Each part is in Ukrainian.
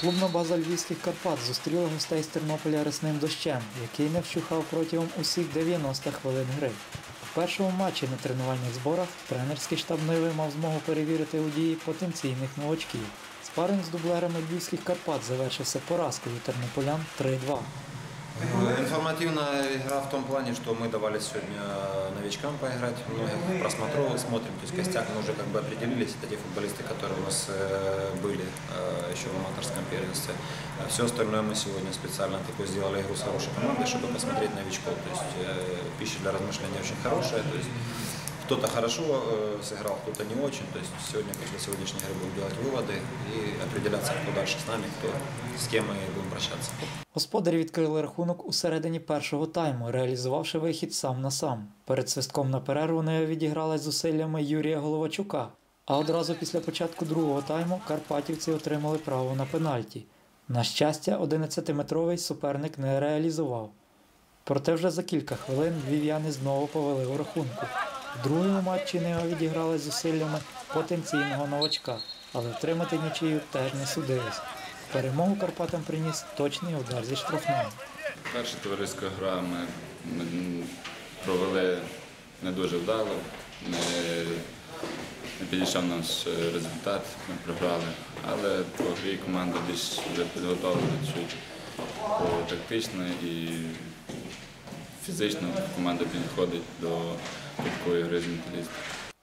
Клубна база львівських Карпат зустріла гостей з Тернополя рясним дощем, який не вщухав протягом усіх 90 хвилин гри. У першому матчі на тренувальних зборах тренерський штаб Ниви мав змогу перевірити у дії потенційних новачків. Спаринг з дублерами львівських Карпат завершився поразкою тернополян 3-2. Информативная игра в том плане, что мы давали сегодня новичкам поиграть, многих просмотров смотрим, то есть костяк мы уже как бы определились, это те футболисты, которые у нас э, были э, еще в аматорском первенстве. Все остальное мы сегодня специально такой сделали игру с хорошей командой, чтобы посмотреть новичков, то есть э, пища для размышления очень хорошая, то есть кто-то хорошо э, сыграл, кто-то не очень. То есть сегодня после сегодняшней игры будем делать выводы и определяться, кто дальше с нами, кто с кем мы будем прощаться. Господарі відкрили рахунок у середині першого тайму, реалізувавши вихід сам на сам. Перед свистком на перерву не відігралась зусиллями Юрія Головачука. А одразу після початку другого тайму карпатівці отримали право на пенальті. На щастя, 11-метровий суперник не реалізував. Проте вже за кілька хвилин львів'яни знову повели у рахунку. В другому матчі Нео відіграли зусиллями потенційного новачка, але втримати нічию теж не судилось. Перемогу Карпатам приніс точний удар зі штрафної. Перша товариська гра ми, ми провели не дуже вдало, не, не підійшов наш е, результат, ми програли. Але по грі команда більш вже підготовлена чуть тактично і фізично команда підходить до такої гри з металістом.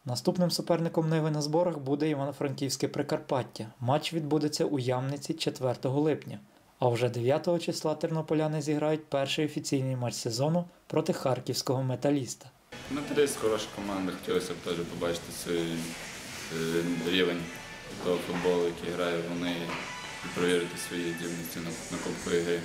Наступним суперником Ниви на зборах буде Івано-Франківське Прикарпаття. Матч відбудеться у Ямниці 4 липня. А вже 9 числа тернополяни зіграють перший офіційний матч сезону проти харківського металіста. Металіст хороша команда, хотілося б теж побачити свій е, рівень того футболу, який грає вони, і перевірити свої на, на Кубку ігри.